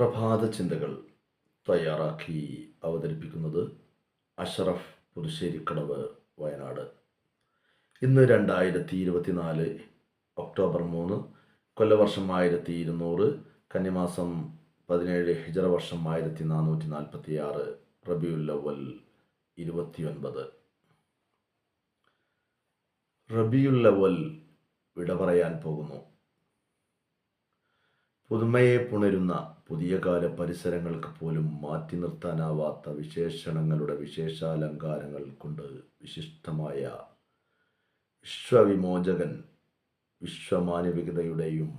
പ്രഭാത ചിന്തകൾ തയ്യാറാക്കി അവതരിപ്പിക്കുന്നത് അഷറഫ് പുതുശ്ശേരിക്കടവ് വയനാട്. ഇന്ന് രണ്ടായിരത്തി ഇരുപത്തിനാല് ഒക്ടോബർ മൂന്ന് കൊല്ലവർഷം ആയിരത്തി ഇരുന്നൂറ് കന്നിമാസം പതിനേഴ് ഹിജറ വർഷം ആയിരത്തി നാനൂറ്റി നാൽപ്പത്തി ആറ് റബിയുൽ അവൽ ഇരുപത്തിയൊൻപത്. റബിയുൽ അവൽ വിട പറയാൻ പോകുന്നു. പുതുമയെ പുണരുന്ന പുതിയ കാല പരിസരങ്ങൾക്ക് പോലും മാറ്റി നിർത്താനാവാത്ത വിശേഷണങ്ങളുടെ വിശേഷാലങ്കാരങ്ങൾ കൊണ്ട് വിശിഷ്ടമായ വിശ്വവിമോചകൻ വിശ്വമാനവികതയുടെയും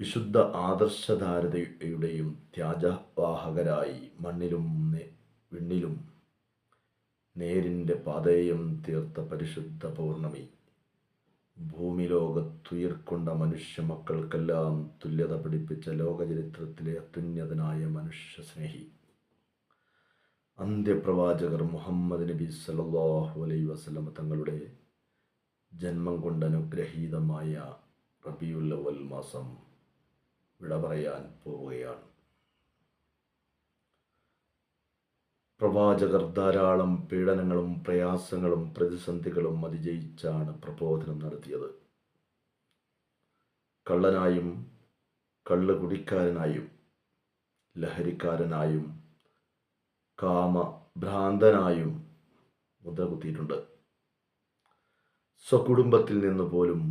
വിശുദ്ധ ആദർശധാരതയുടെയും ത്യാജവാഹകരായി മണ്ണിലും വിണ്ണിലും നേരിന്റെ പാതയും തീർത്ത പരിശുദ്ധ പൗർണമി ഭൂമി ലോകത്തുയർക്കൊണ്ട മനുഷ്യ മക്കൾക്കെല്ലാം തുല്യത പഠിപ്പിച്ച ലോകചരിത്രത്തിലെ അത്യുന്നതനായ മനുഷ്യ സ്നേഹി അന്ത്യപ്രവാചകർ മുഹമ്മദ് നബി സല്ലല്ലാഹു അലൈഹി വസല്ലമ തങ്ങളുടെ ജന്മം കൊണ്ട് അനുഗ്രഹീതമായ റബിയുല്ലവൽ മാസം വിട പറയാൻ പോവുകയാണ്. പ്രവാചകർ ധാരാളം പീഡനങ്ങളും പ്രയാസങ്ങളും പ്രതിസന്ധികളും അതിജയിച്ചാണ് പ്രബോധനം നടത്തിയത്. കള്ളനായും കള്ള് കുടിക്കാരനായും ലഹരിക്കാരനായും കാമഭ്രാന്തനായും മുദ്ര കുത്തിയിട്ടുണ്ട് സ്വകുടുംബത്തിൽ നിന്ന് പോലും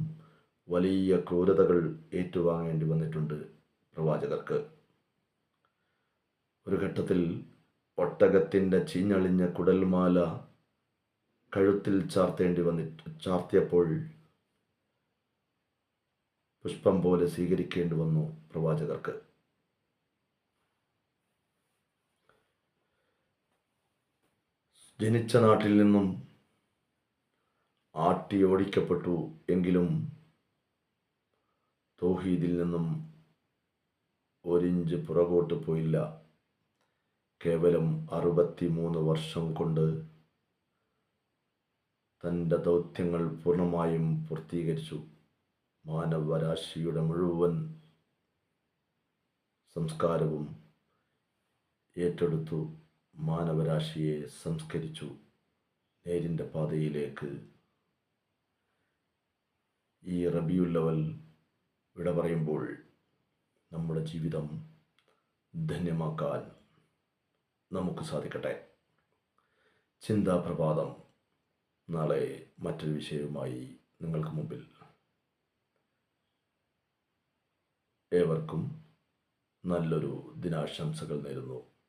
വലിയ ക്രൂരതകൾ ഏറ്റുവാങ്ങേണ്ടി വന്നിട്ടുണ്ട് പ്രവാചകർക്ക്. ഒരു ഘട്ടത്തിൽ ഒട്ടകത്തിന്റെ ചീഞ്ഞളിഞ്ഞ കുടൽമാല കഴുത്തിൽ ചാർത്തേണ്ടി വന്നിട്ട് ചാർത്തിയപ്പോൾ പുഷ്പം പോലെ സ്വീകരിക്കേണ്ടി വന്നു പ്രവാചകർക്ക്. ജനിച്ച നാട്ടിൽ നിന്നും ആട്ടി ഓടിക്കപ്പെട്ടു എങ്കിലും തോഹീദിൽ നിന്നും ഒരിഞ്ച് പുറകോട്ട് പോയില്ല. കേവലം അറുപത്തിമൂന്ന് വർഷം കൊണ്ട് തന്റെ ദൗത്യങ്ങൾ പൂർണമായും പൂർത്തീകരിച്ചു. മാനവരാശിയുടെ മുഴുവൻ സംസ്കാരവും ഏറ്റെടുത്തു. മാനവരാശിയെ സംസ്കരിച്ചു. നേരിന്റെ പാതയിലേക്ക് ഈ റബിയുള്ളവൽ വിട പറയുമ്പോൾ നമ്മുടെ ജീവിതം ധന്യമാക്കാൻ നമുക്ക് സാധിക്കട്ടെ. ചിന്താപ്രഭാതം നാളെ മറ്റൊരു വിഷയവുമായി നിങ്ങൾക്ക് മുമ്പിൽ. ഏവർക്കും നല്ലൊരു ദിനാശംസകൾ നേരുന്നു.